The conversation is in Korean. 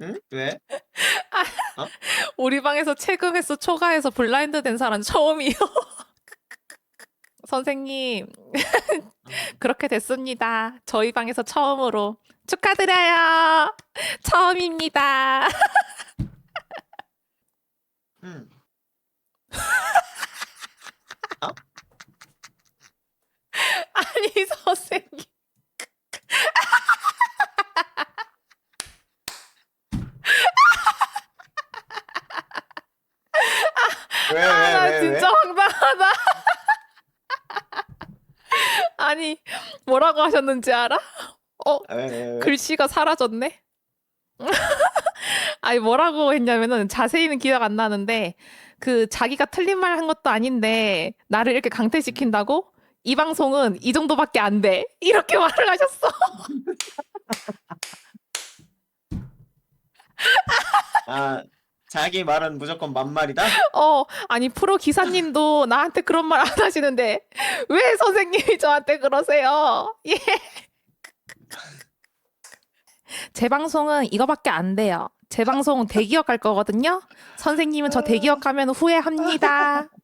응? 왜? 우리 방에서 최근 횟수 초과해서 블라인드 된 사람 처음이요. 선생님, 그렇게 됐습니다. 저희 방에서 처음으로 축하드려요. 처음입니다. 응. 아니, 선생님. 왜, 왜, 아, 나 왜, 진짜 황당하다. 아니, 뭐라고 하셨는지 알아? 어, 왜? 왜, 왜, 왜? 글씨가 사라졌네? 아니, 뭐라고 했냐면은 자세히는 기억 안 나는데, 그 자기가 틀린 말 한 것도 아닌데, 나를 이렇게 강퇴시킨다고? 이 방송은 이 정도밖에 안 돼. 이렇게 말을 하셨어. 아, 자기 말은 무조건 만말이다? 어, 아니, 프로 기사님도 나한테 그런 말 안 하시는데, 왜 선생님이 저한테 그러세요? 예. 제 방송은 이거밖에 안 돼요. 제 방송 대기업 갈 거거든요. 선생님은 저 대기업 가면 후회합니다.